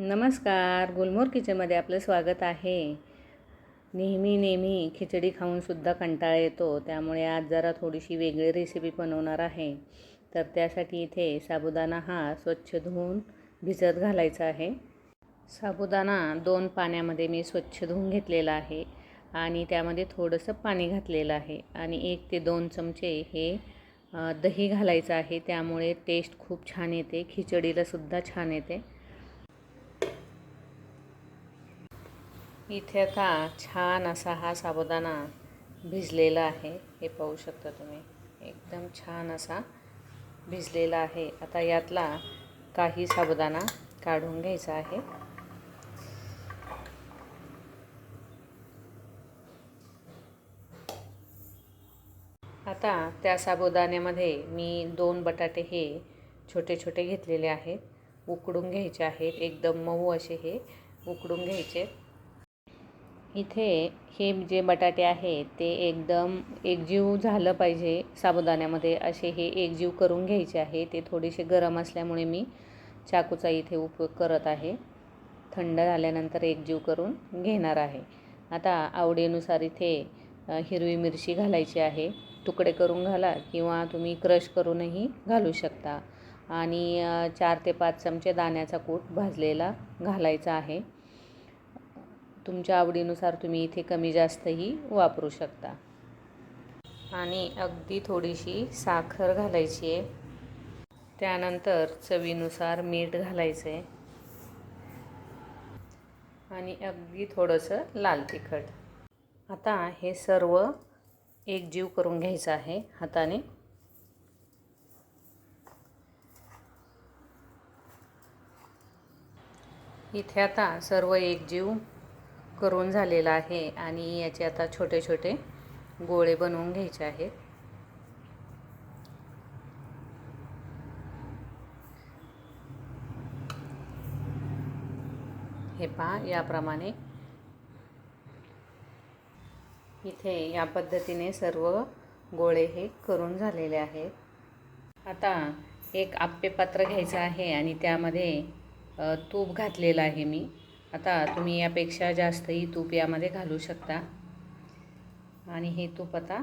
नमस्कार गुलमोर किचनमध्ये आपलं स्वागत आहे. नेहमी नेहमी खिचडी खाऊनसुद्धा कंटाळा येतो त्यामुळे आज जरा थोडीशी वेगळी रेसिपी बनवणार आहे. तर त्यासाठी इथे साबुदाणा हा स्वच्छ धुवून भिजत घालायचा आहे. साबुदाणा दोन पाण्यामध्ये मी स्वच्छ धुवून घेतलेला आहे आणि त्यामध्ये थोडंसं पाणी घातलेलं आहे आणि एक ते दोन चमचे हे दही घालायचं आहे. त्यामुळे टेस्ट खूप छान येते खिचडीलासुद्धा छान येते. इथे आता छान असा हा साबुदाणा भिजलेला आहे. हे पाहू शकता तुम्ही. एकदम छान असा भिजलेला आहे. आता यातला काही साबुदाणा काढून घ्यायचा आहे. आता त्या साबुदाण्यामध्ये मी दोन बटाटे हे छोटे छोटे घेतलेले आहेत. उकडून घ्यायचे आहेत. एकदम मऊ असे हे उकडून घ्यायचे. इथे हे जे बटाटे आहेत ते एकदम एकजीव झालं पाहिजे साबुदाण्यामध्ये. असे हे एकजीव करून घ्यायचे आहे. ते थोडेसे गरम असल्यामुळे मी चाकूचा इथे उपयोग करत आहे. थंड झाल्यानंतर एकजीव करून घेणार आहे. आता आवडीनुसार इथे हिरवी मिरची घालायची आहे. तुकडे करून घाला किंवा तुम्ही क्रश करूनही घालू शकता. आणि चार ते पाच चमचे दाण्याचा कूट भाजलेला घालायचा आहे. तुमच्या आवडीनुसार तुम्ही इथे कमी जास्तही वापरू शकता. आणि अगदी थोडीशी साखर घालायची आहे. त्यानंतर चवीनुसार मीठ घालायचं आहे आणि अगदी थोडंसं लाल तिखट. आता हे सर्व एकजीव करून घ्यायचं आहे हाताने. इथे आता सर्व एकजीव करून झालेला आहे आणि याचे आता छोटे छोटे गोळे बनवून घ्यायचे आहेत. हे पहा याप्रमाणे इथे या पद्धतीने सर्व गोळे हे करून झालेले आहेत. आता एक आप्पे पात्र घ्यायचं आहे आणि त्यामध्ये तूप घातलेलं आहे मी. आता तुम्ही यापेक्षा जास्तही तूप यामध्ये घालू शकता. आणि हे तूप आता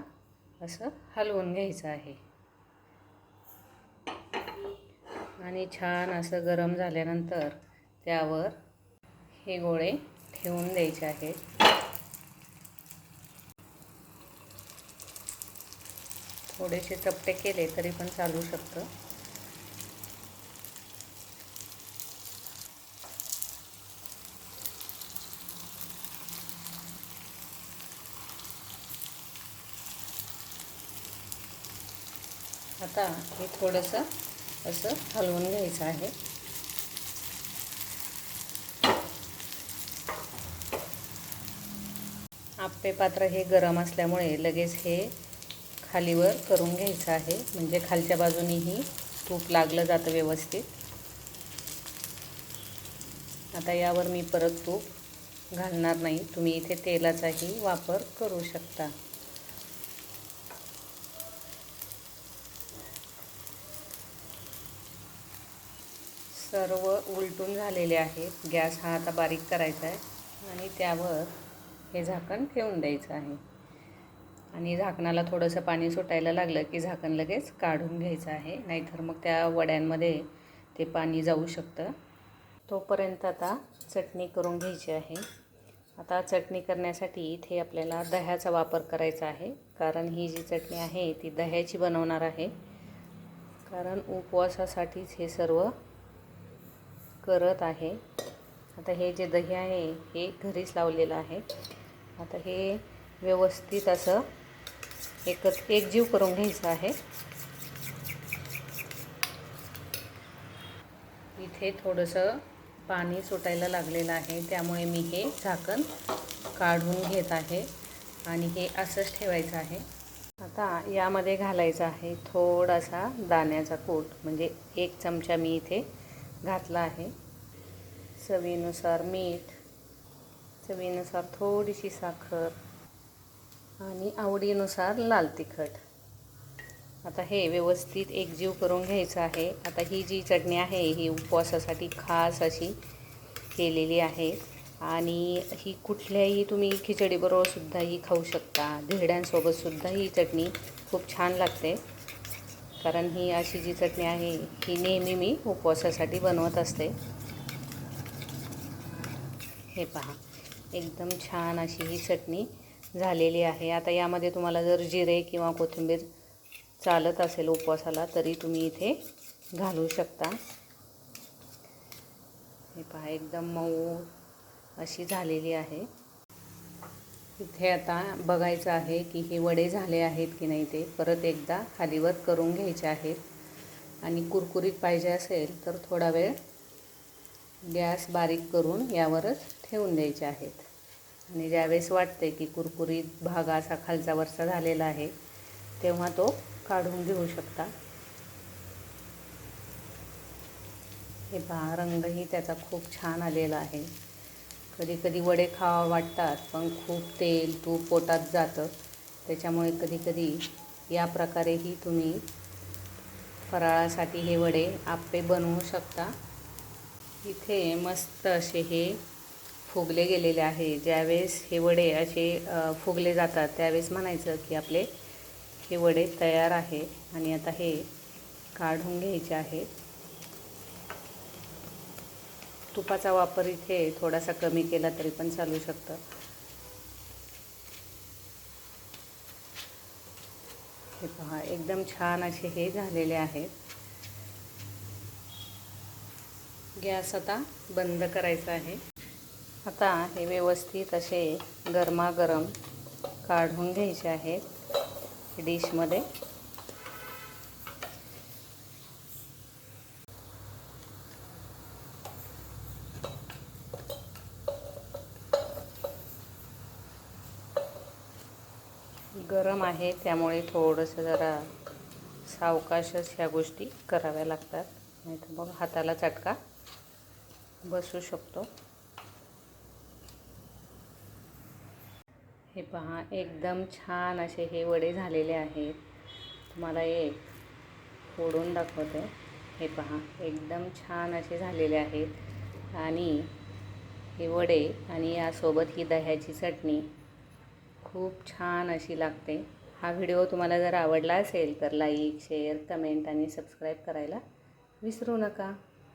असं हलवून घ्यायचं आहे. आणि छान असं गरम झाल्यानंतर त्यावर हे गोळे ठेवून द्यायचे आहेत. थोडेसे चपटे केले तरी पण चालू शकतं. आता हे थोडंसं असं हलवून घ्यायचं आहे. आप्पे पात्र हे गरम असल्यामुळे लगेच हे खालीवर करून घ्यायचं आहे. म्हणजे खालच्या बाजूनीही तूप लागलं जातं व्यवस्थित. आता यावर मी परत तूप घालणार नाही. तुम्ही इथे तेलाचाही वापर करू शकता. सर्व उलटून झालेले आहेत. गॅस हा आता बारीक करायचा आहे. आणि त्यावर हे झाकण ठेवून द्यायचं आहे. आणि झाकणाला थोडंसं पाणी सुटायला लागलं की झाकण लगेच काढून घ्यायचं आहे. नाहीतर मग त्या वड्यांमध्ये ते पाणी जाऊ शकतं. तोपर्यंत आता चटणी करून घ्यायची आहे. आता चटणी करण्यासाठी इथे आपल्याला दह्याचा वापर करायचा आहे. कारण ही जी चटणी आहे ती दह्याची बनवणार आहे. कारण उपवासासाठीच हे सर्व करत आहे. आता हे जे दही आहे हे घरीच लावलेलं आहे. आता हे व्यवस्थित असं एकच एकजीव करून घ्यायचं आहे. इथे थोडंसं पाणी सुटायला लागलेलं आहे त्यामुळे मी हे झाकण काढून घेत आहे आणि हे असंच ठेवायचं आहे. आता यामध्ये घालायचा आहे थोडासा दाण्याचा कूट म्हणजे एक चमचा मी इथे घातला आहे. चवीनुसार मीठ चवीनुसार थोडीशी साखर आणि आवडीनुसार लाल तिखट. आता हे व्यवस्थित एकजीव करून घ्यायचं आहे. आता ही जी चटणी आहे ही उपवासासाठी खास अशी केलेली आहे. आणि ही कुठल्याही तुम्ही खिचडीबरोबरसुद्धा ही खाऊ शकता. धिरड्यांसोबत सुद्धा ही चटणी खूप छान लागते. कारण ही अशी जी चटणी आहे ही नेहमी मी उपवासासाठी बनवत असते. हे पहा. एकदम छान अशी ही चटणी झालेली आहे. आता यामध्ये तुम्हाला जर जिरे किंवा कोथिंबीर चालत असेल उपवासाला तरी तुम्ही इथे घालू शकता. हे पहा एकदम मऊ अशी झालेली आहे. इथे आता बघायचं आहे की हे वडे झाले आहेत की नाही ते. परत एकदा खालीवर करून घ्यायचे आहेत. आणि कुरकुरीत पाहिजे असेल तर थोडा वेळ गॅस बारीक करून यावरच ठेवून द्यायचे आहेत. आणि ज्यावेळेस वाटते की कुरकुरीत भाग असा खालचा वरचा झालेला आहे तेव्हा तो काढून घेऊ शकता. हे पहा रंगही त्याचा खूप छान आलेला आहे. कधी कधी वडे खावा वाटतात पण खूप तेल तूप पोटात जातं. त्याच्यामुळे कधी कधी या प्रकारेही तुम्ही फराळासाठी हे वडे आप्पे बनवू शकता. इथे मस्त असे हे फुगले गेलेले आहे. ज्यावेळेस हे वडे असे फुगले जातात त्यावेळेस म्हणायचं की आपले हे वडे तयार आहे आणि आता हे काढून घ्यायचे आहेत तुपाचा वापर इथे थोडासा कमी केला तरी पण चालू शकतं. हे पहा एकदम छान असे हे झालेले आहेत गॅस आता बंद करायचा आहे. आता हे व्यवस्थित असे गरमागरम काढून घ्यायचे आहेत डिशमध्ये. गरम आहे त्यामुळे थोडंसं जरा सावकाशच ह्या गोष्टी कराव्या लागतात. नाही तर मग हाताला चटका बसू शकतो. हे पहा एकदम छान असे हे वडे झालेले आहेत. तुम्हाला एक फोडून दाखवते. हे पहा एकदम छान असे झालेले आहेत. आणि हे वडे आणि यासोबत ही दह्याची चटणी खूप छान अशी लागते. हा व्हिडिओ तुम्हाला जर आवडला असेल तर लाईक शेअर कमेंट आणि सबस्क्राईब करायला विसरू नका.